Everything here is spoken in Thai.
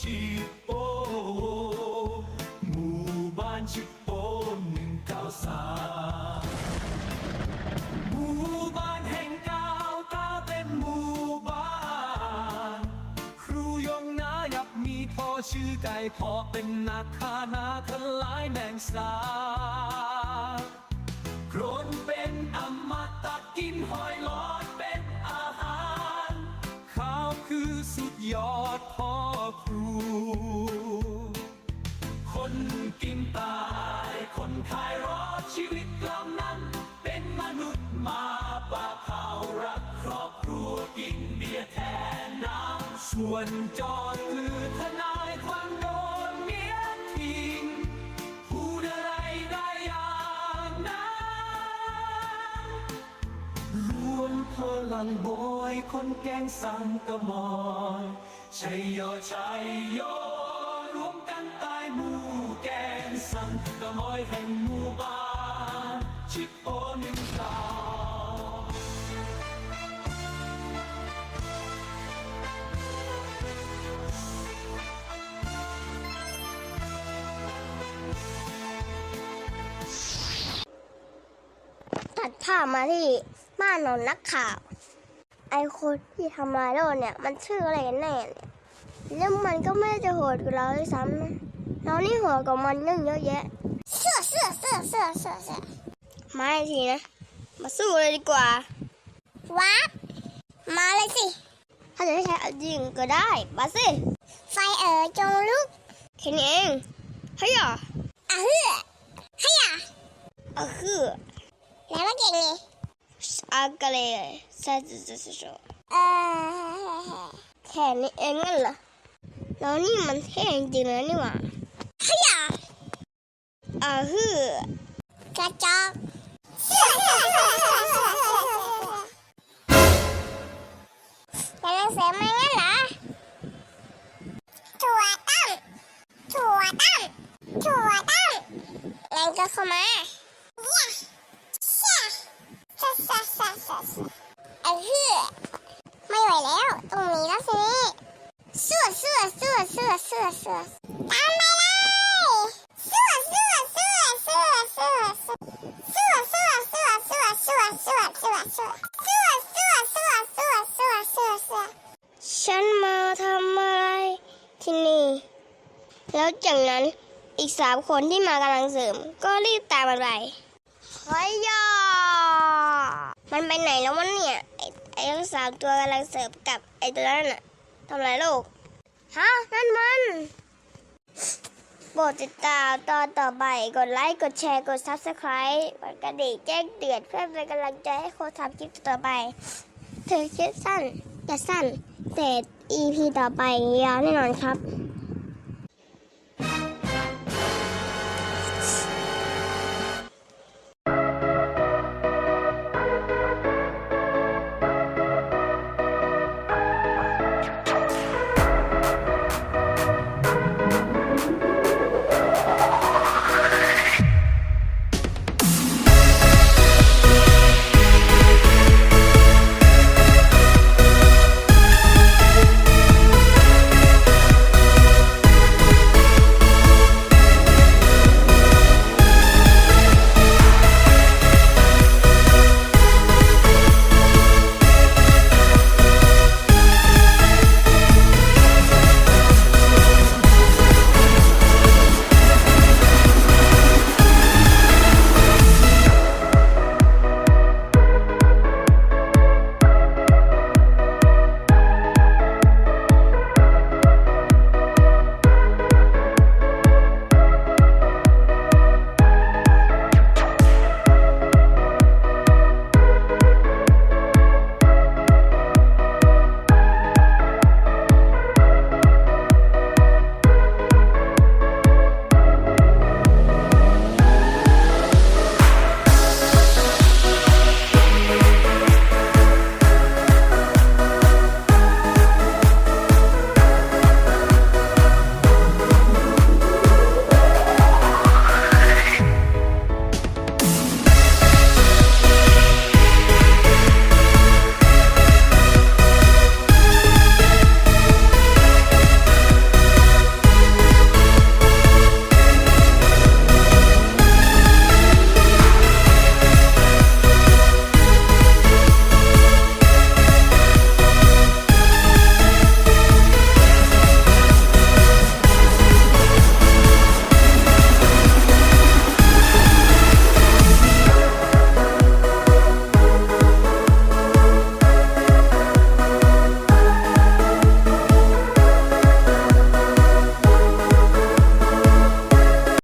ชิโปหมู่บ้านชิโปหนึ่งเก้าสามหมู่บ้านแห่งก้าวก้าเป็นหมู่บ้าน ครูยงนายับมีพ่อชื่อไก่พ่อเป็นนักฆ่านาทลายแมงสาโครนเป็นอมตะกินหอยหลอดเป็นอาหารข้าวคือสุดยอด คนกินตาย คนขายรอชีวิตกลำนั้น เป็นมนุษย์มาปาเผารักครอบครัวกินเบียร์แทนน้ำส่วนจอย งบอยคนแกงสังกมอยชัยโยชัยโยรวมกันตายหมู่แกงสังกมอยแห่งหมู่บ้านชิปโอนึ่งตาตัดภาพมาที่บ้านของนักข่าว ไอคนที่ทำร้ายเราเนี่ย มันชื่ออะไรกันแน่เนี่ยแล้วมันก็ไม่ได้จะโหดกับเราด้วยซ้ำนะเรานี่โหดกว่ามันเรื่องเยอะแยะเสื้อเสื้อเสื้อเสื้อเสื้อเสื้อมาอีกทีนะ มาสู้เลยดีกว่าวัดมาเลยสิ ถ้าจะให้ใช้เอาจริงก็ได้ มาสิ ไฟเอ๋อจงลุกแค่นี้เองเฮ้ยอะอะเฮือเฮ้ยอะอะเฮือแล้วมาเก่งเลย อากาเลยซาซิซิซิโชเออแค่นี้เองงั้นเหรอแล้วนี่มันเท่จริงๆเลยนี่หว่าขยะอ่าฮือกระจอกกำลังเสริมมางั้นเหรอถั่วต้มถั่วต้มถั่วต้มงั้นก็เข้ามา ไอ้เหี้ยไม่ไหวแล้วตรงนี้แล้วสิเสื้อเสื้อเสื้อเสื้อเสื้อเสื้อตามไปเลยเสื้อเสื้อเสื้อเสื้อเสื้อเสื้อเสื้อเสื้อเสื้อเสื้อเสื้อเสื้อเสื้อเสื้อเสื้สื้สื้สื้สื้สื้สื้ฉันมาทำอะไรที่นี่ แล้วจากนั้นอีกสามคนที่มากำลังเสริม ก็รีบตามมันไปเฮ้ยยา มันไปไหนแล้ววะเนี่ย ไอ้ไอ้ทั้งสามตัวกำลังเสิร์ฟกับไอ้ตัวนั้นน่ะทำไรลูกฮะนั่นมันโปรดติดตามตอนต่อไป กดไลค์ กดแชร์ กด subscribe กดกระดิ่งแจ้งเตือนเพื่อเป็นกำลังใจให้โคทำคลิปต่อไปถึงคลิปสั้นจะสั้นแต่ EP ต่อไปยาวแน่นอนครับ